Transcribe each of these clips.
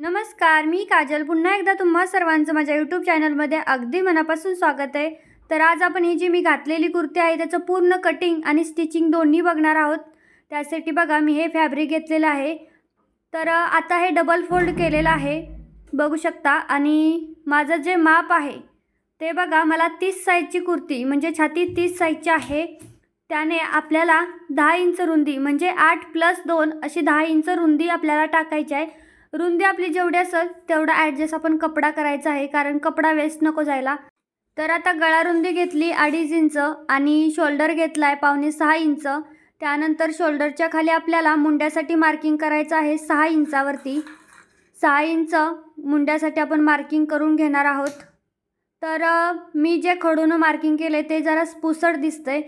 नमस्कार मी काजल. पुन्हा एकदा तुम्हा सर्वांचं माझ्या यूट्यूब चॅनलमध्ये अगदी मनापासून स्वागत आहे. तर आज आपण ही जी मी घातलेली कुर्ती आहे त्याचं पूर्ण कटिंग आणि स्टिचिंग दोन्ही बघणार आहोत. त्यासाठी बघा मी हे फॅब्रिक घेतलेलं आहे. तर आता हे डबल फोल्ड केलेलं आहे. बघू शकता. आणि माझं जे माप आहे ते बघा मला तीस साईजची कुर्ती म्हणजे छाती तीस साईजची आहे. त्याने आपल्याला दहा इंच रुंदी म्हणजे आठ प्लस दोन अशी दहा इंच रुंदी आपल्याला टाकायची आहे. रुंदी आपली जेवढी असेल तेवढा ॲडजस्ट आपण कपडा करायचा आहे कारण कपडा वेस्ट नको जायला. तर आता गळा रुंदी घेतली अडीच इंच आणि शोल्डर घेतला आहे पावणे सहा इंच. त्यानंतर शोल्डरच्या खाली आपल्याला मुंड्यासाठी मार्किंग करायचं आहे सहा इंचावरती. सहा इंच मुंड्यासाठी आपण मार्किंग करून घेणार आहोत. तर मी जे खडून मार्किंग केले ते जरा पुसट दिसतंय.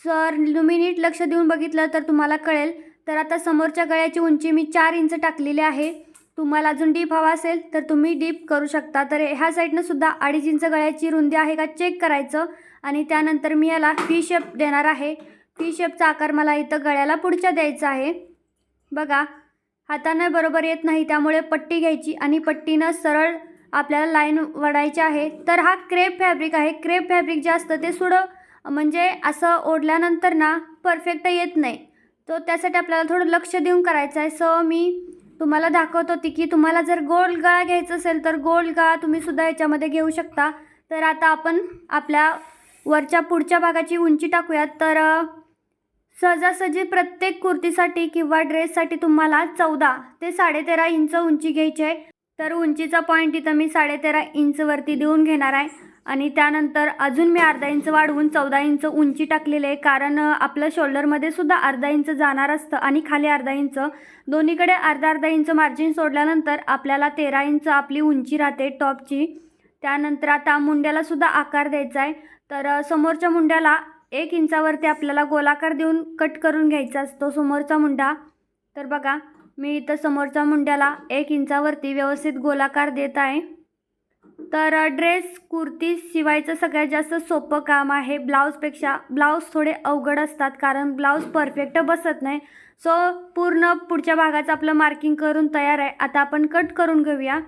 सर तुम्ही नीट लक्ष देऊन बघितलं तर तुम्हाला कळेल. तर आता समोरच्या गळ्याची उंची मी चार इंच टाकलेली आहे. तुम्हाला अजून डीप हवा असेल तर तुम्ही डीप करू शकता. तर ह्या साईडनं सुद्धा अडीच इंच गळ्याची रुंदी आहे का चेक करायचं. आणि त्यानंतर मी याला फी शेप देणार आहे. फी शेपचा आकार मला इथं गळ्याला पुढच्या द्यायचा आहे. बघा हातानं बरोबर येत नाही त्यामुळे पट्टी घ्यायची आणि पट्टीनं सरळ आपल्याला लाईन वडायची आहे. तर हा क्रेप फॅब्रिक आहे. क्रेप फॅब्रिक जे असतं ते सुडं म्हणजे असं ओढल्यानंतर ना परफेक्ट येत नाही. तो त्यासाठी आपल्याला थोडं लक्ष देऊन करायचं आहे. सो मी तुम्हाला दाखवत होती की तुम्हाला जर गोल गळा घ्यायचा असेल तर गोल गळा तुम्ही सुद्धा याच्यामध्ये घेऊ शकता. तर आता आपण आपल्या वरच्या पुढच्या भागाची उंची टाकूयात. तर सहजासहजी प्रत्येक कुर्तीसाठी किंवा ड्रेससाठी तुम्हाला चौदा ते साडेतेरा इंच उंची घ्यायची आहे. तर उंचीचा पॉईंट इथं मी साडेतेरा इंचवरती देऊन घेणार आहे. आणि त्यानंतर अजून मी अर्धा इंच वाढवून चौदा इंच उंची टाकलेली आहे. कारण आपलं शोल्डरमध्ये सुद्धा अर्धा इंच जाणार असतं आणि खाली अर्धा इंच. दोन्हीकडे अर्धा अर्धा इंच मार्जिन सोडल्यानंतर आपल्याला तेरा इंच आपली उंची राहते टॉपची. त्यानंतर आता मुंड्याला सुद्धा आकार द्यायचा आहे. तर समोरच्या मुंड्याला एक इंचावरती आपल्याला गोलाकार देऊन कट करून घ्यायचा असतो समोरचा मुंडा. तर बघा मी इथं समोरच्या मुंड्याला एक इंचावरती व्यवस्थित गोलाकार देत आहे. तर ड्रेस कुर्ती शिवायचं सगळ्यात जास्त सोपं काम आहे. ब्लाऊजपेक्षा ब्लाऊज थोडे अवघड असतात कारण ब्लाऊज परफेक्ट बसत नाही. सो पूर्ण पुढच्या भागाचं आपलं मार्किंग करून तयार आहे. आता आपण कट करून घेऊया.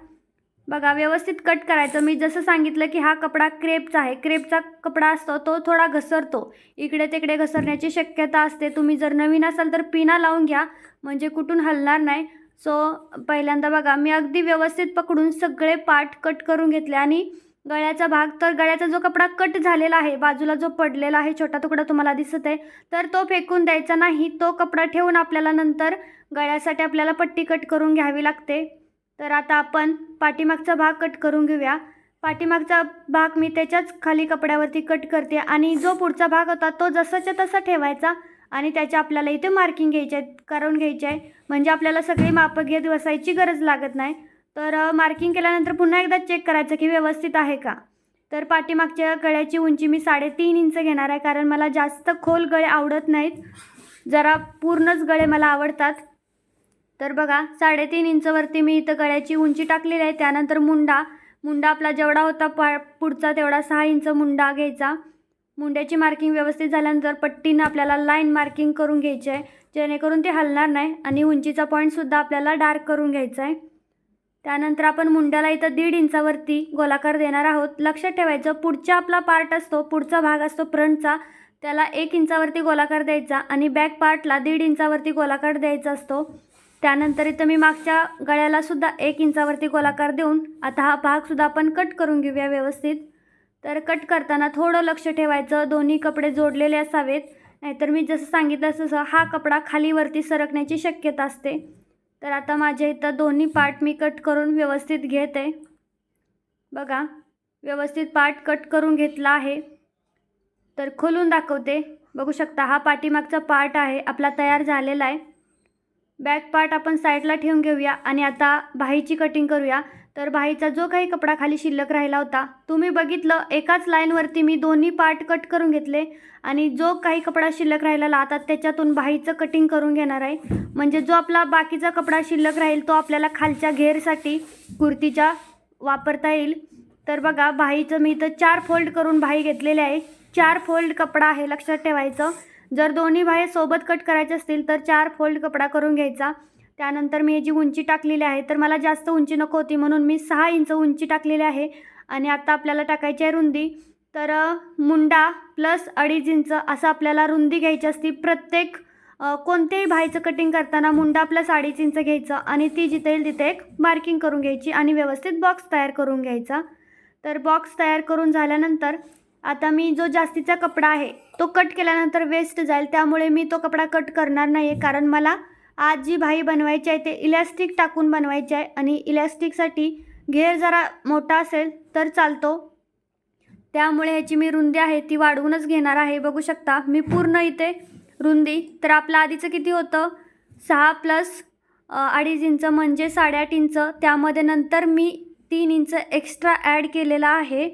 बघा व्यवस्थित कट करायचं. मी जसं सांगितलं की हा कपडा क्रेपचा आहे. क्रेपचा कपडा असतो तो थोडा घसरतो. इकडे तिकडे घसरण्याची शक्यता असते. तुम्ही जर नवीन असाल तर पिना लावून घ्या. म्हणजे कुठून हलणार नाही. सो पहिल्यांदा बघा मी अगदी व्यवस्थित पकडून सगळे पार्ट कट करून घेतले आणि गळ्याचा भाग तर गळ्याचा जो कपडा कट झालेला आहे बाजूला जो पडलेला आहे छोटा तुकडा तुम्हाला दिसत आहे तर तो फेकून द्यायचा नाही. तो कपडा ठेवून आपल्याला नंतर गळ्यासाठी आपल्याला पट्टी कट करून घ्यावी लागते. तर आता आपण पाठीमागचा भाग कट करून घेऊया. पाठीमागचा भाग मी त्याच्याच खाली कपड्यावरती कट करते आणि जो पुढचा भाग होता तो जसाच्या तसा ठेवायचा. आणि त्याच्या आपल्याला इथे मार्किंग घ्यायचे आहेत करून घ्यायचे आहे. म्हणजे आपल्याला सगळी मापं घेत बसायची गरज लागत नाही. तर मार्किंग केल्यानंतर पुन्हा एकदा चेक करायचं की व्यवस्थित आहे का? तर पाठीमागच्या गळ्याची उंची मी साडेतीन इंच घेणार आहे कारण मला जास्त खोल गळे आवडत नाहीत. जरा पूर्णच गळे मला आवडतात. तर बघा साडेतीन इंचवरती मी इथं गळ्याची उंची टाकलेली आहे. त्यानंतर मुंडा. मुंडा आपला जेवढा होता पा पुढचा तेवढा सहा इंच मुंडा घ्यायचा. मुंड्याची मार्किंग व्यवस्थित झाल्यानंतर पट्टीनं आपल्याला लाईन मार्किंग करून घ्यायची आहे जेणेकरून ते हलणार नाही आणि उंचीचा पॉईंटसुद्धा आपल्याला डार्क करून घ्यायचा आहे त्यानंतर आपण मुंड्याला इथं दीड इंचावरती गोलाकार देणार आहोत. लक्षात ठेवायचं पुढचा आपला पार्ट असतो पुढचा भाग असतो फ्रंटचा. त्याला एक इंचावरती गोलाकार द्यायचा आणि बॅक पार्टला दीड इंचावरती गोलाकार द्यायचा असतो. त्यानंतर इथं मी मागच्या गळ्यालासुद्धा एक इंचावरती गोलाकार देऊन आता हा भागसुद्धा आपण कट करून घेऊया व्यवस्थित. तर कट करताना थोडं लक्ष ठेवायचं. दोन्ही कपडे जोडलेले असावेत. नाहीतर मी जसं सांगितलं तसं हा कपडा खालीवरती सरकण्याची शक्यता असते. तर आता माझ्या इथं दोन्ही पार्ट मी कट करून व्यवस्थित घेत. आहे बघा व्यवस्थित पार्ट कट करून घेतला आहे. तर खोलून दाखवते. बघू शकता हा पाठीमागचा पार्ट आहे आपला तयार झालेला आहे. बॅक पार्ट आपण साईडला ठेवून घेऊया आणि आता बाहीची कटिंग करूया. तर बाहीचा जो काही कपडा खाली शिल्लक राहिला होता तुम्ही बघितलं एकाच लाईनवरती मी दोन्ही पार्ट कट करून घेतले. आणि जो काही कपडा शिल्लक राहिलेला आता त्याच्यातून बाहीचं कटिंग करून घेणार आहे. म्हणजे जो आपला बाकीचा कपडा शिल्लक राहील तो आपल्याला खालच्या घेरसाठी कुर्तीच्या वापरता येईल. तर बघा बाहीचं मी इथं चार फोल्ड करून बाही घेतलेले आहे. चार फोल्ड कपडा आहे लक्षात ठेवायचं. जर दोन्ही बाहे सोबत कट करायचे असतील तर चार फोल्ड कपडा करून घ्यायचा. त्यानंतर मी जी उंची टाकलेली आहे तर मला जास्त उंची नको होती म्हणून मी सहा इंच उंची टाकलेली आहे. आणि आता आपल्याला टाकायची आहे रुंदी. तर मुंडा प्लस अडीच इंच असं आपल्याला रुंदी घ्यायची असती. प्रत्येक कोणत्याही भाईचं कटिंग करताना मुंडा प्लस अडीच इंच घ्यायचं आणि ती जिथे येईल तिथे एक मार्किंग करून घ्यायची आणि व्यवस्थित बॉक्स तयार करून घ्यायचा. तर बॉक्स तयार करून झाल्यानंतर आता मी जो जास्तीचा कपडा आहे तो कट केल्यानंतर वेस्ट जाईल. त्यामुळे मी तो कपडा कट करणार नाही आहे कारण मला आज जी भाई बनवायची आहे ते इलॅस्टिक टाकून बनवायची आहे आणि इलॅस्टिकसाठी घेर जरा मोठा असेल तर चालतो. त्यामुळे ह्याची मी रुंदी आहे ती वाढवूनच घेणार आहे. बघू शकता मी पूर्ण इथे रुंदी. तर आपलं आधीचं किती होतं? सहा प्लस अडीच इंच म्हणजे साडेआठ इंच. त्यामध्ये नंतर मी तीन इंच एक्स्ट्रा ॲड केलेला आहे.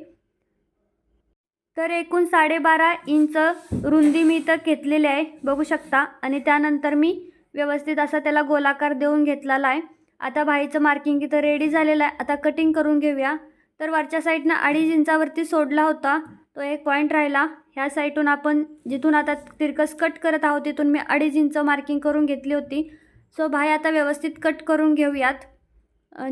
तर एकूण साडेबारा इंच रुंदी मी इथं घेतलेली आहे. बघू शकता. आणि त्यानंतर मी व्यवस्थित असा त्याला गोलाकार देऊन घेतलेला आहे. आता भाईचं मार्किंग इथं रेडी झालेलं आहे. आता कटिंग करून घेऊया. तर वरच्या साईडनं अडीच इंचावरती सोडला होता. तो एक पॉईंट राहिला. ह्या साईडून आपण जिथून आता तिरकस कट करत आहोत तिथून मी अडीच इंच मार्किंग करून घेतली होती. सो भाई आता व्यवस्थित कट करून घेऊयात.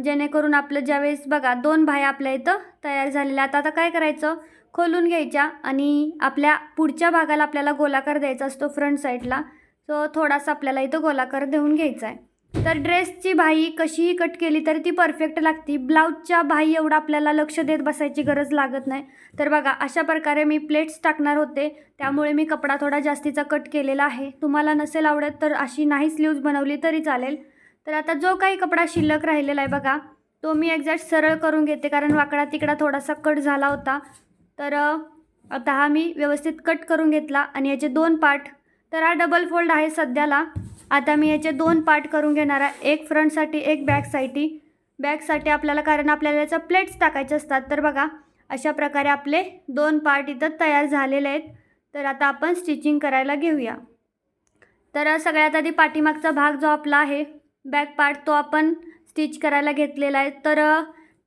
जेणेकरून आपलं ज्यावेळेस बघा दोन भाया आपल्या इथं तयार झालेल्या आता आता काय करायचं? खोलून घ्यायच्या आणि आपल्या पुढच्या भागाला आपल्याला गोलाकार द्यायचा असतो फ्रंट साईडला सो थोडासा आपल्याला इथं गोलाकार देऊन घ्यायचा आहे. तर ड्रेसची भाई कशीही कट केली तरी ती परफेक्ट लागती. ब्लाऊजच्या भाई एवढं आपल्याला लक्ष देत बसायची गरज लागत नाही. तर बघा अशा प्रकारे मी प्लेट्स टाकणार होते. त्यामुळे मी कपडा थोडा जास्तीचा कट केलेला आहे. तुम्हाला नसेल आवडत तर अशी नाही स्लीव्ज बनवली तरी चालेल. तर आता जो काही कपडा शिल्लक राहिलेला आहे बघा तो मी एक्झॅक्ट सरळ करून घेते कारण वाकडा तिकडा थोडासा कट झाला होता. तर आता हा मी व्यवस्थित कट करून घेतला आणि याचे दोन पार्ट तर हा डबल फोल्ड आहे सध्याला. आता मी याचे दोन पार्ट करून घेणार आहे. एक फ्रंटसाठी एक बॅकसाठी बॅकसाठी आपल्याला कारण आपल्याला याचा प्लेट्स टाकायचे असतात. तर बघा अशा प्रकारे आपले दोन पार्ट इथं तयार झालेले आहेत. तर आता आपण स्टिचिंग करायला घेऊया. तर सगळ्यात आधी पाठीमागचा भाग जो आपला आहे बॅक पार्ट तो आपण स्टिच करायला घेतलेला आहे. तर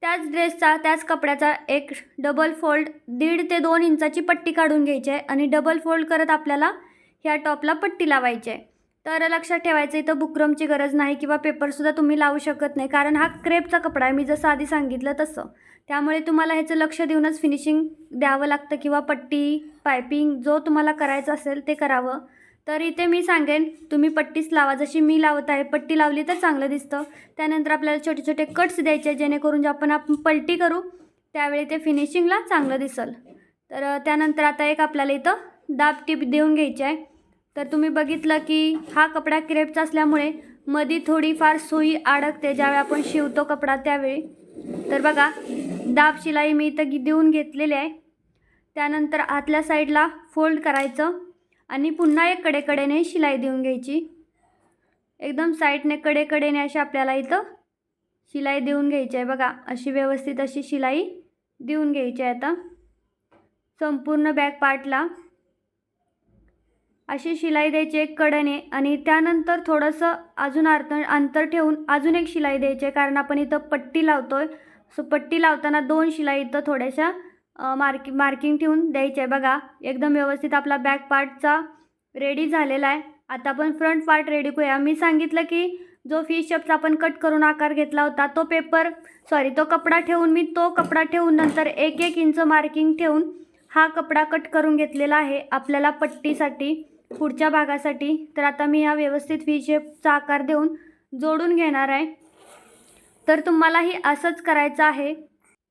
त्याच ड्रेसचा त्याच कपड्याचा एक डबल फोल्ड दीड ते दोन इंचाची पट्टी काढून घ्यायची आहे. आणि डबल फोल्ड करत आपल्याला ह्या टॉपला पट्टी लावायची आहे. तर लक्षात ठेवायचं इथं बुकरमची गरज नाही किंवा पेपरसुद्धा तुम्ही लावू शकत नाही. कारण हा क्रेपचा कपडा आहे. मी जसं आधी सांगितलं तसं. त्यामुळे तुम्हाला ह्याचं लक्ष देऊनच फिनिशिंग द्यावं लागतं किंवा पट्टी पायपिंग जो तुम्हाला करायचं असेल ते करावं. तर इथे मी सांगेन तुम्ही पट्टीच लावा. जशी मी लावत आहे पट्टी लावली तर चांगलं दिसतं. त्यानंतर आपल्याला छोटे छोटे कट्स द्यायचे जेणेकरून जे आपण आपण पलटी करू त्यावेळी ते फिनिशिंगला चांगलं दिसल. तर त्यानंतर आता एक आपल्याला इथं दाब टीप देऊन घ्यायची आहे. तर तुम्ही बघितलं की हा कपडा क्रेपचा असल्यामुळे मधी थोडीफार सुई अडकते ज्यावेळी आपण शिवतो कपडा त्यावेळी. तर बघा दाब शिलाई मी इथं देऊन घेतलेली आहे. त्यानंतर आतल्या साईडला फोल्ड करायचं आणि पुन्हा एक कडेकडेने शिलाई देऊन घ्यायची. एकदम साईडने कडेकडेने अशी आपल्याला इथं शिलाई देऊन घ्यायची आहे. बघा अशी व्यवस्थित अशी शिलाई देऊन घ्यायची आहे आता. संपूर्ण बॅक पार्टला अशी शिलाई द्यायची एक कडेने आणि त्यानंतर थोडंसं अजून अर्थ अंतर ठेवून अजून एक शिलाई द्यायची आहे. कारण आपण इथं पट्टी लावतो आहे सो पट्टी लावताना दोन शिलाई इथं थोड्याशा मार्कि मार्किंग ठेवून द्यायची आहे. बघा एकदम व्यवस्थित आपला बॅक पार्टचा रेडी झालेला आहे. आता आपण फ्रंट पार्ट रेडी करूया. मी सांगितलं की जो फिश शेपचा आपण कट करून आकार घेतला होता तो पेपर सॉरी तो कपडा ठेवून मी तो कपडा ठेवून नंतर एक एक इंच मार्किंग ठेवून हा कपडा कट करून घेतलेला आहे आपल्याला पट्टीसाठी. पुढच्या भागासाठी. तर आता मी हा व्यवस्थित व्ही शेपचा आकार देऊन जोडून घेणार आहे. तर तुम्हालाही असंच करायचं आहे.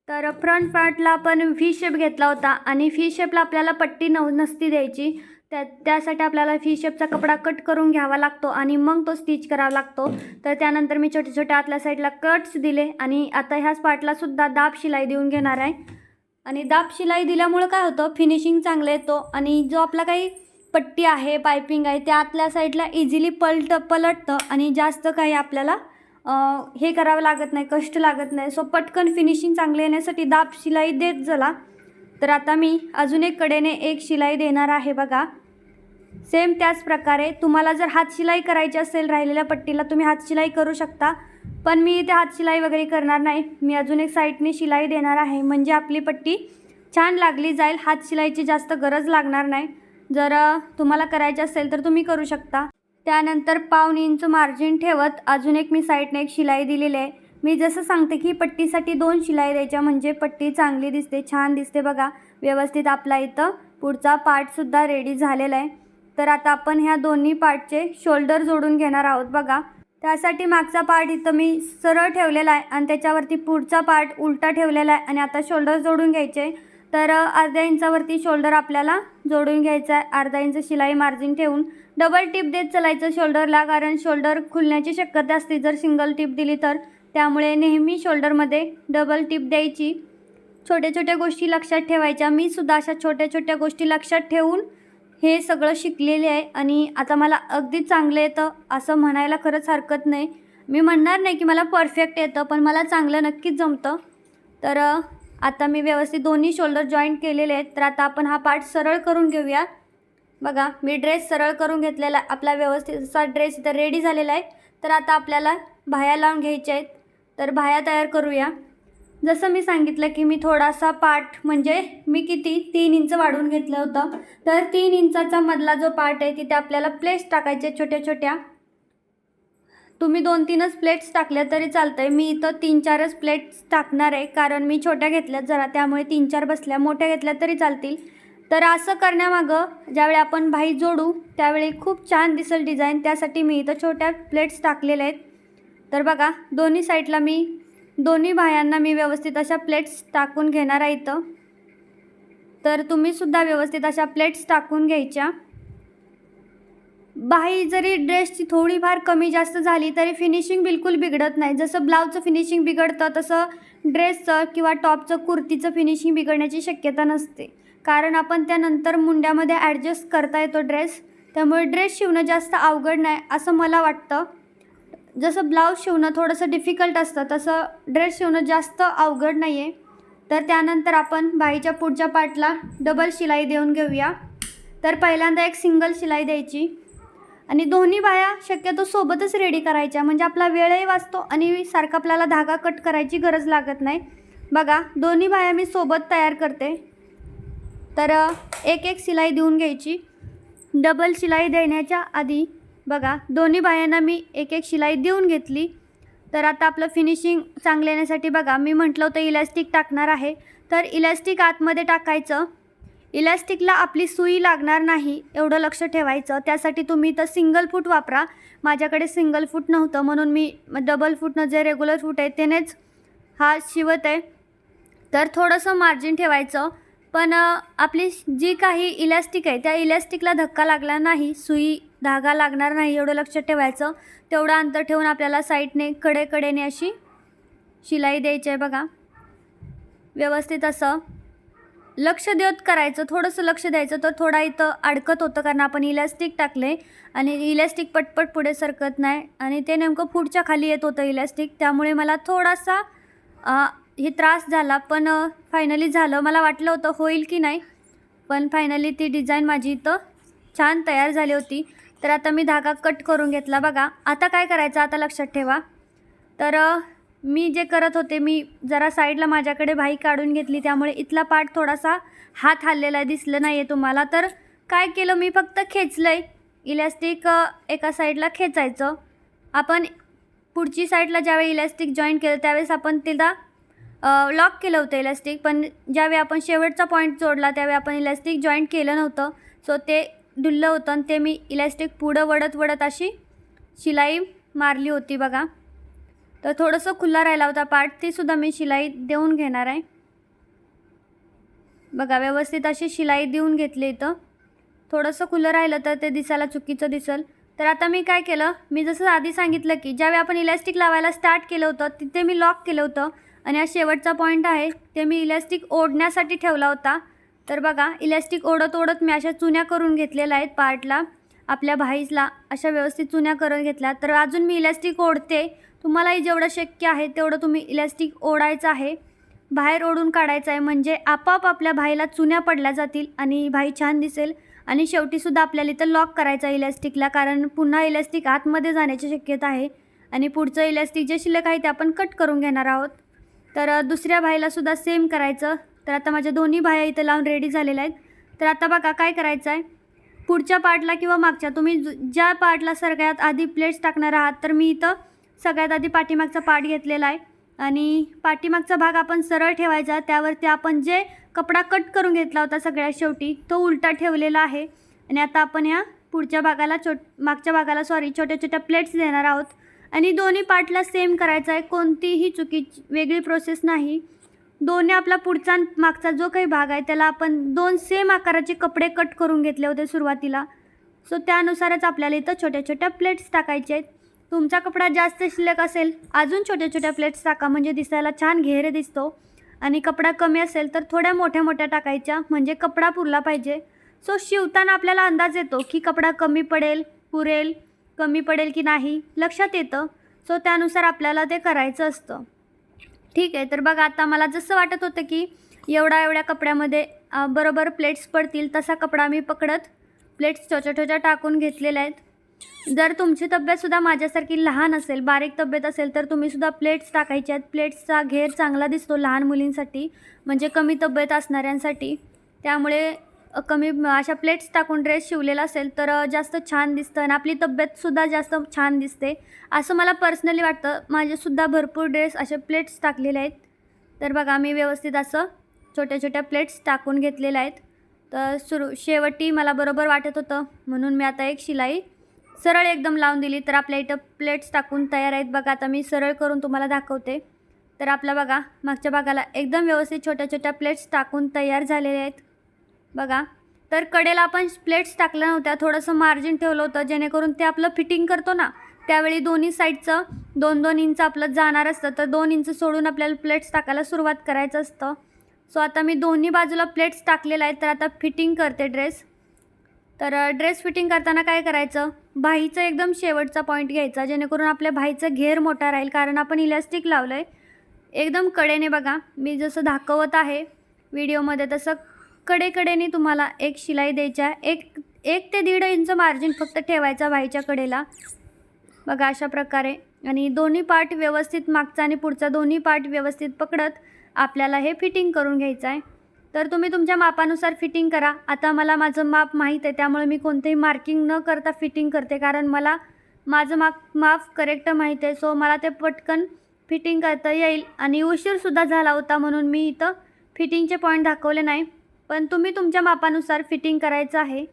तर फ्रंट पार्टला आपण व्ही शेप घेतला होता आणि व्ही शेपला आपल्याला पट्टी नव नसती द्यायची. त्या त्यासाठी आपल्याला व्ही शेपचा कपडा कट करून घ्यावा लागतो आणि मग तो स्टिच करावा लागतो. तर त्यानंतर मी छोटे छोटे आतल्या साईडला कट्स दिले आणि आता ह्याच पार्टलासुद्धा दाब शिलाई देऊन घेणार आहे. आणि दाब शिलाई दिल्यामुळं काय होतं? फिनिशिंग चांगलं येतो आणि जो आपला काही पट्टी आहे पायपिंग आहे त्या आतल्या साईडला इझिली पलट पलटतं आणि जास्त काही आपल्याला हे करावं लागत नाही कष्ट लागत नाही. सो पटकन फिनिशिंग चांगले येण्यासाठी दाब शिलाई देत झाला तर आता मी अजून एक कडेने एक शिलाई देणार आहे बघा. सेम त्याच प्रकारे तुम्हाला जर हातशिलाई करायची असेल राहिलेल्या पट्टीला तुम्ही हातशिलाई करू शकता. पण मी इथे हातशिलाई वगैरे करणार नाही. मी अजून एक साईडने शिलाई देणार आहे. म्हणजे आपली पट्टी छान लागली जाईल. हातशिलाईची जास्त गरज लागणार नाही. जर तुम्हाला करायचे असेल तर तुम्ही करू शकता. त्यानंतर पाऊन इंच मार्जिन ठेवत अजून एक मी साईडने एक शिलाई दिलेली आहे. मी जसं सांगते की पट्टीसाठी दोन शिलाई द्यायच्या म्हणजे पट्टी चांगली दिसते छान दिसते बघा. व्यवस्थित आपला इथं पुढचा पार्टसुद्धा रेडी झालेला आहे. तर आता आपण ह्या दोन्ही पार्टचे शोल्डर जोडून घेणार आहोत बघा. त्यासाठी मागचा पार्ट इथं मी सरळ ठेवलेला आहे आणि त्याच्यावरती पुढचा पार्ट उलटा ठेवलेला आहे आणि आता शोल्डर जोडून घ्यायचे तर अर्ध्या इंचावरती शोल्डर आपल्याला जोडून घ्यायचा आहे. अर्धा इंच शिलाई मार्जिन ठेवून डबल टिप देत चलायचं शोल्डरला कारण शोल्डर खुलण्याची शक्यता असते. जर सिंगल टिप दिली तर त्यामुळे नेहमी शोल्डरमध्ये डबल टिप द्यायची. छोट्या छोट्या गोष्टी लक्षात ठेवायच्या. मी सुद्धा अशा छोट्या छोट्या गोष्टी लक्षात ठेवून हे सगळं शिकलेले आहे आणि आता मला अगदी चांगलं येतं असं म्हणायला खरंच हरकत नाही. मी म्हणणार नाही की मला परफेक्ट येतं पण मला चांगलं नक्कीच जमतं. तर आता मी व्यवस्थित दोन्ही शोल्डर जॉईंट केलेले आहेत. तर आता आपण हा पार्ट सरळ करून घेऊया. बघा मी ड्रेस सरळ करून घेतलेला आहे. आपला व्यवस्थित असा ड्रेस इथं रेडी झालेला आहे. तर आता आपल्याला भाया लावून घ्यायच्या आहेत. तर भाया तयार करूया. जसं मी सांगितलं की मी थोडासा पार्ट म्हणजे मी किती? तीन इंच वाढवून घेतलं होतं. तर तीन इंचाचा मधला जो पार्ट आहे तिथे आपल्याला प्लेस टाकायचे छोट्या छोट्या तुम्ही दोन तीनच प्लेट्स टाकल्या तरी चालतं आहे मी इथं तीन चारच प्लेट्स टाकणार आहे. कारण मी छोट्या घेतल्यात जरा. त्यामुळे तीन चार बसल्या. मोठ्या घेतल्या तरी चालतील. तर असं करण्यामागं ज्यावेळी आपण भाई जोडू त्यावेळी खूप छान दिसेल डिझाईन त्यासाठी मी इथं छोट्या प्लेट्स टाकलेल्या आहेत. तर बघा दोन्ही साईडला मी दोन्ही भायांना मी व्यवस्थित अशा प्लेट्स टाकून घेणार आहे इथं. तर तुम्हीसुद्धा व्यवस्थित अशा प्लेट्स टाकून घ्यायच्या. बाही जरी ड्रेसची थोडीफार कमी जास्त झाली तरी फिनिशिंग बिलकुल बिघडत नाही. जसं ब्लाऊजचं फिनिशिंग बिघडतं तसं ड्रेसचं किंवा टॉपचं कुर्तीचं फिनिशिंग बिघडण्याची शक्यता नसते. कारण आपण त्यानंतर मुंड्यामध्ये ॲडजस्ट करता येतो ड्रेस त्यामुळे ड्रेस शिवणं जास्त अवघड नाही असं मला वाटतं. जसं ब्लाऊज शिवणं थोडंसं डिफिकल्ट असतं तसं ड्रेस शिवणं जास्त अवघड नाही आहे तर त्यानंतर आपण बाईच्या पुढच्या पार्टला डबल शिलाई देऊन घेऊया. तर पहिल्यांदा एक सिंगल शिलाई द्यायची. आणि दोन्ही बाया शक्यतो सोबतच रेडी करायच्या. म्हणजे आपला वेळही वाचतो आणि सारखा आपल्याला धागा कट करायची गरज लागत नाही. बघा दोन्ही बाया मी सोबत तयार करते. तर एक एक शिलाई देऊन घ्यायची. डबल शिलाई देण्याच्या आधी बघा दोन्ही बायांना मी एक एक शिलाई देऊन घेतली. तर आता आपलं फिनिशिंग चांगलं येण्यासाठी बघा मी म्हटलं होतं इलॅस्टिक टाकणार आहे. तर इलॅस्टिक आतमध्ये टाकायचं. इलॅस्टिकला आपली सुई लागणार नाही एवढं लक्ष ठेवायचं. त्यासाठी तुम्ही तर सिंगल फूट वापरा. माझ्याकडे सिंगल फूट नव्हतं म्हणून मी डबल फूटनं जे रेग्युलर फूट आहे त्यानेच हा शिवत आहे. तर थोडंसं मार्जिन ठेवायचं. पण आपली जी काही इलॅस्टिक आहे त्या इलॅस्टिकला धक्का लागला नाही सुई धागा लागणार नाही एवढं लक्ष ठेवायचं. तेवढं अंतर ठेवून आपल्याला साईडने कडेकडेने अशी शिलाई द्यायची आहे बघा. व्यवस्थित असं. लक्ष देत करायचं थोडंसं लक्ष द्यायचं तर थोडा इथं अडकत होतं कारण आपण इलॅस्टिक टाकले आणि इलॅस्टिक पटपट पुढे सरकत नाही. आणि ते नेमकं पुढच्या खाली येत होतं इलॅस्टिक. त्यामुळे मला थोडासा हे त्रास झाला. पण फायनली झालं. मला वाटलं होतं होईल की नाही. पण फायनली ती डिझाईन माझी इथं छान तयार झाली होती. तर आता मी धागा कट करून घेतला बघा. आता काय करायचं? आता लक्षात ठेवा. तर मी जे करत होते मी जरा साईडला माझ्याकडे भाई काढून घेतली. त्यामुळे इथला पार्ट थोडासा हात हल्लेला दिसलं नाही आहे तुम्हाला. तर काय केलं? मी फक्त खेचलं आहे इलॅस्टिक एका साईडला खेचायचं. आपण पुढची साईडला ज्यावेळी इलॅस्टिक जॉईन केलं त्यावेळेस आपण तिला लॉक केलं होतं इलॅस्टिक. पण ज्यावेळी आपण शेवटचा पॉईंट जोडला त्यावेळी आपण इलॅस्टिक जॉईंट केलं नव्हतं. सो ते डुललं होतं आणि ते मी इलॅस्टिक पुढं वडत वडत अशी शिलाई मारली होती बघा. तर थोडंसं खुला राहिला होता पार्ट तीसुद्धा मी शिलाई देऊन घेणार आहे. बघा व्यवस्थित अशी शिलाई देऊन घेतली इथं. थोडंसं खुलं राहिलं तर ते दिसायला चुकीचं दिसेल. तर आता मी काय केलं मी जसं आधी सांगितलं की ज्यावेळी आपण इलॅस्टिक लावायला स्टार्ट केलं होतं तिथे मी लॉक केलं होतं. आणि हा शेवटचा पॉईंट आहे ते मी इलॅस्टिक ओढण्यासाठी ठेवला होता. तर बघा इलॅस्टिक ओढत ओढत मी अशा चुन्या करून घेतलेल्या आहेत पार्टला आपल्या भाईजला अशा व्यवस्थित चुन्या करून घेतल्या. तर अजून मी इलॅस्टिक ओढते तुम्हालाही जेवढं शक्य आहे तेवढं तुम्ही इलॅस्टिक ओढायचं आहे. बाहेर ओढून काढायचं आहे म्हणजे आपाप आपल्या भाईला चुन्या पडल्या जातील आणि भाई छान दिसेल. आणि शेवटीसुद्धा आपल्याला इथं लॉक करायचं आहे इलॅस्टिकला कारण पुन्हा इलॅस्टिक आतमध्ये जाण्याची शक्यता आहे. आणि पुढचं इलॅस्टिक जे शिल्लक आहे ते आपण कट करून घेणार आहोत. तर दुसऱ्या भाईलासुद्धा सेम करायचं. तर आता माझ्या दोन्ही भाया इथं लावून रेडी झालेल्या आहेत. तर आता बघा काय करायचं आहे. पुढच्या पार्टला किंवा मागच्या तुम्ही ज- ज्या पार्टला सगळ्यात आधी प्लेट्स टाकणार आहात तर मी इथं सगळ्यात आधी पाठीमागचा पार्ट घेतलेला आहे. आणि पाठीमागचा भाग आपण सरळ ठेवायचा त्यावरती आपण जे कपडा कट करून घेतला होता सगळ्यात शेवटी तो उलटा ठेवलेला आहे. आणि आता आपण ह्या पुढच्या भागाला छोट मागच्या भागाला सॉरी छोट्या छोट्या प्लेट्स देणार आहोत. आणि दोन्ही पार्टला सेम करायचं आहे कोणतीही चुकी वेगळी प्रोसेस नाही. दोन्ही आपला पुढचा मागचा जो काही भाग आहे त्याला आपण दोन सेम आकाराचे कपडे कट करून घेतले होते सुरुवातीला. सो त्यानुसारच आपल्याला इथं छोट्या छोट्या प्लेट्स टाकायचे आहेत. तुमचा कपडा जास्त शिल्लक असेल अजून छोट्या छोट्या प्लेट्स टाका म्हणजे दिसायला छान घेरे दिसतो. आणि कपडा कमी असेल तर थोड्या मोठ्या मोठ्या टाकायच्या म्हणजे कपडा पुरला पाहिजे. सो शिवताना आपल्याला अंदाज येतो की कपडा कमी पडेल पुरेल कमी पडेल की नाही लक्षात येतं. सो त्यानुसार आपल्याला ते करायचं असतं. ठीक आहे तर बघा आता मला जसं वाटत होतं की एवढा एवढ्या कपड्यामध्ये बरोबर प्लेट्स पडतील तसा कपडा मी पकडत प्लेट्स छोट्या छोट्या टाकून घेतलेल्या आहेत. जर तुमची तब्येतसुद्धा माझ्यासारखी लहान असेल बारीक तब्येत असेल तर तुम्हीसुद्धा प्लेट्स टाकायच्या आहेत. प्लेट्सचा घेर चांगला दिसतो लहान मुलींसाठी म्हणजे कमी तब्येत असणाऱ्यांसाठी. त्यामुळे कमी अशा प्लेट्स टाकून ड्रेस शिवलेला असेल तर जास्त छान दिसतं आणि आपली तब्येतसुद्धा जास्त छान दिसते. असं मला पर्सनली वाटतं. माझेसुद्धा भरपूर ड्रेस असे प्लेट्स टाकलेले आहेत. तर बघा मी व्यवस्थित असं छोट्या छोट्या प्लेट्स टाकून घेतलेल्या आहेत. तर सुरू शेवटी मला बरोबर वाटत होतं. म्हणून मी आता एक शिलाई सरळ एकदम लावून दिली. तर आपल्या इथं प्लेट्स टाकून तयार आहेत बघा. आता मी सरळ करून तुम्हाला दाखवते. तर आपला बघा मागच्या भागाला एकदम व्यवस्थित छोट्या छोट्या प्लेट्स टाकून तयार झालेले आहेत. बघा. तर कडेला आपण प्लेट्स टाकल्या नव्हत्या. थोडंसं मार्जिन ठेवलं होतं जेणेकरून ते आपलं फिटिंग करतो ना त्यावेळी दोन्ही साईडचं दोन दोन इंच आपलं जाणार असतं. तर दोन इंच सोडून आपल्याला प्लेट्स टाकायला सुरुवात करायचं असतं. सो आता मी दोन्ही बाजूला प्लेट्स टाकलेला आहे. तर आता फिटिंग करते ड्रेस तर ड्रेस फिटिंग करताना काय करायचं? भाईचं एकदम शेवटचा पॉईंट घ्यायचा जेणेकरून आपल्या भाईचं घेर मोठा राहील. कारण आपण इलॅस्टिक लावलं आहे एकदम कडेने बघा मी जसं दाखवत आहे व्हिडिओमध्ये तसं कडेकडेने तुम्हाला एक शिलाई द्यायची आहे एक एक ते दीड इंच मार्जिन फक्त ठेवायचा भाईच्या कडेला. बघा अशा प्रकारे. आणि दोन्ही पार्ट व्यवस्थित मागचा आणि पुढचा दोन्ही पार्ट व्यवस्थित पकडत आपल्याला हे फिटिंग करून घ्यायचं आहे तर तुम्ही तुमच्या मापानुसार फिटिंग करा. आता मला माझं माप माहीत आहे त्यामुळे मी कोणतेही मार्किंग न करता फिटिंग करते कारण मला माझं माप माप करेक्ट माहीत आहे. सो मला ते पटकन फिटिंग करता येईल. आणि उशीरसुद्धा झाला होता म्हणून मी इथं फिटिंगचे पॉईंट दाखवले नाही. पण तुम्ही तुमच्या मापानुसार फिटिंग करायचं आहे.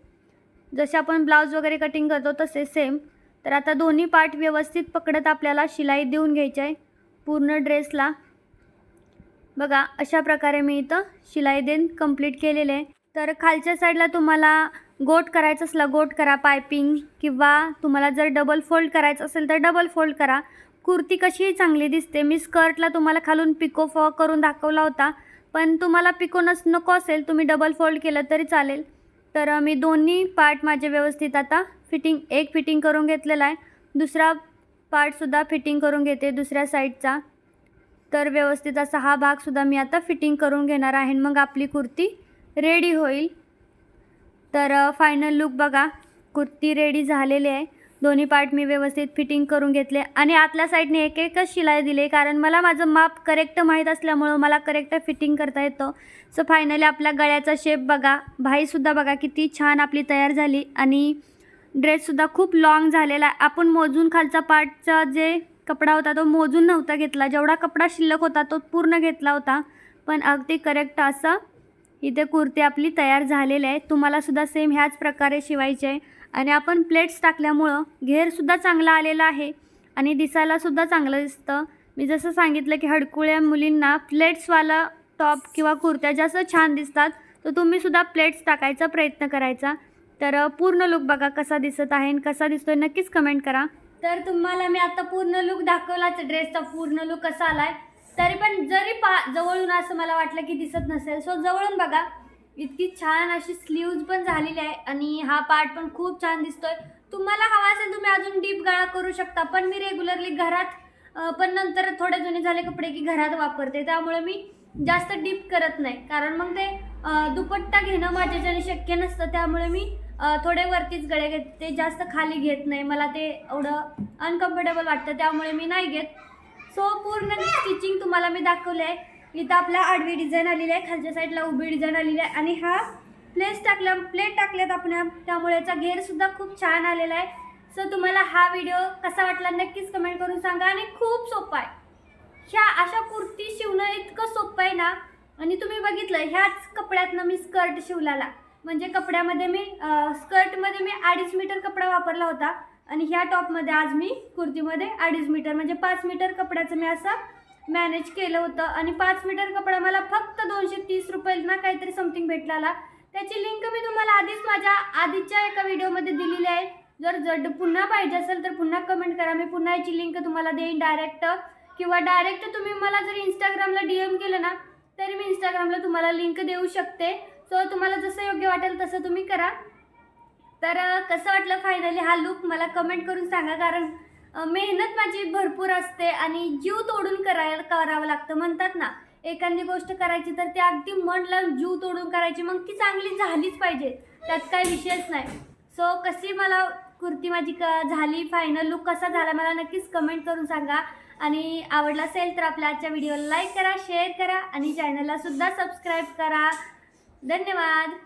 जसे आपण ब्लाऊज वगैरे कटिंग करतो तसे सेम तर आता दोन्ही पार्ट व्यवस्थित पकडत आपल्याला शिलाई देऊन घ्यायची आहे. पूर्ण ड्रेसला बघा अशा प्रकारे मी इथं शिलाई देन कंप्लीट केलेले आहे. तर खालच्या साईडला तुम्हाला गोट करायचं असलं गोट करा पायपिंग. किंवा तुम्हाला जर डबल फोल्ड करायचं असेल तर डबल फोल्ड करा. कुर्ती कशीही चांगली दिसते? मी स्कर्टला तुम्हाला खालून पिको फॉ करून दाखवला होता. पण तुम्हाला पिको नस नको असेल तुम्ही डबल फोल्ड केलं तरी चालेल. तर मी दोन्ही पार्ट माझे व्यवस्थित आता फिटिंग एक फिटिंग करून घेतलेला आहे. दुसरा पार्टसुद्धा फिटिंग करून घेते दुसऱ्या साईडचा तर व्यवस्थित असा हा भागसुद्धा मी आता फिटिंग करून घेणार आहे. आणि मग आपली कुर्ती रेडी होईल. तर फायनल लुक बघा. कुर्ती रेडी झालेली आहे. दोन्ही पार्ट मी व्यवस्थित फिटिंग करून घेतले. आणि आतल्या साईडने एक एकच शिलाई दिले कारण मला माझं माप करेक्ट माहीत असल्यामुळं मला करेक्ट फिटिंग करता येतं. सो फायनली आपल्या गळ्याचा शेप बघा. भाईसुद्धा बघा किती छान आपली तयार झाली. आणि ड्रेससुद्धा खूप लाँग झालेला आहे. आपण मोजून खालचा पार्टचं जे कपडा होता तो मोजून नव्हता घेतला. जेवढा कपडा शिल्लक होता तो पूर्ण घेतला होता. पण अगदी करेक्ट असा इथे कुर्ती आपली तयार झालेली आहे. तुम्हालासुद्धा सेम ह्याच प्रकारे शिवायचे आहे. आणि आपण प्लेट्स टाकल्यामुळं घेरसुद्धा चांगला आलेला आहे. आणि दिसायलासुद्धा चांगलं दिसतं. मी जसं सांगितलं की हडकुळ्या मुलींना प्लेट्सवाला टॉप किंवा कुर्त्या जास्त छान दिसतात. तर तुम्हीसुद्धा प्लेट्स टाकायचा प्रयत्न करायचा. तर पूर्ण लुक बघा कसा दिसत आहे आणि कसा दिसतोय. नक्कीच कमेंट करा. तर तुम्हाला मी आता पूर्ण लुक दाखवलाच. ड्रेसचा पूर्ण लुक कसा आलाय. तरी पण जरी पा जवळून असं मला वाटलं की दिसत नसेल सो जवळून बघा इतकी छान अशी स्लीव्ज पण झालेली आहे आणि हा पार्ट पण खूप छान दिसतोय. तुम्हाला हवा असेल तुम्ही अजून डीप गळा करू शकता पण मी रेग्युलरली घरात पण नंतर थोडे जुने झाले कपडे की घरात वापरते. त्यामुळे मी जास्त डीप करत नाही. कारण मग ते दुपट्टा घेणं माझ्याच्याने शक्य नसतं. त्यामुळे मी थोडे वरतीच गळे घेत ते जास्त खाली घेत नाही. मला ते एवढं अनकम्फर्टेबल वाटतं त्यामुळे मी नाही घेत. सो पूर्ण स्टिचिंग तुम्हाला मी दाखवलं आहे इथं आपल्या आडवी डिझाईन आलेली आहे खालच्या साईडला उभी डिझाईन आलेली आहे आणि हा प्लेस टाकल्या प्लेट टाकल्यात आपण. त्यामुळे याचा घेरसुद्धा खूप छान आलेला आहे. सो तुम्हाला हा व्हिडिओ कसा वाटला नक्कीच कमेंट करून सांगा आणि खूप सोपा आहे. ह्या अशा कुर्ती शिवणं इतकं सोपं आहे ना? आणि तुम्ही बघितलं ह्याच कपड्यातनं मी स्कर्ट शिवलेला. म्हणजे कपड्यामध्ये मी स्कर्टमध्ये मी अडीच मीटर कपडा वापरला होता. आणि ह्या टॉपमध्ये आज मी कुर्तीमध्ये अडीच मीटर म्हणजे पाच मीटर कपड्याचं मी असं मॅनेज केलं होतं. आणि पाच मीटर कपडा मला फक्त दोनशे तीस रुपयाला काहीतरी समथिंग भेटलेला. त्याची लिंक मी तुम्हाला आधीच माझ्या आधीच्या एका व्हिडिओमध्ये दिलेली आहे. जर जड पुन्हा पाहिजे असेल तर पुन्हा कमेंट करा. मी पुन्हा याची लिंक तुम्हाला देईन डायरेक्ट किंवा डायरेक्ट तुम्ही मला जर इंस्टाग्रामला डी एम केलं ना तरी मी इंस्टाग्रामला तुम्हाला लिंक देऊ शकते. सो तुम्हाला जसं योग्य वाटेल तसं तुम्ही करा. तर कसं वाटलं फायनली हा लुक मला कमेंट करून सांगा कारण मेहनत माझी भरपूर असते आणि जीव तोडून करायला करावं लागतं. म्हणतात ना एखादी गोष्ट करायची तर ते अगदी मन लावून जीव तोडून करायची. मग ती चांगली झालीच पाहिजे. त्यात काही विषयच नाही. सो कशी मला कुर्ती माझी क झाली फायनल लुक कसा झाला मला नक्कीच कमेंट करून सांगा. आणि आवडला असेल तर आपल्या आजच्या व्हिडिओला लाईक करा शेअर करा आणि चॅनलला सुद्धा सबस्क्राईब करा. धन्यवाद.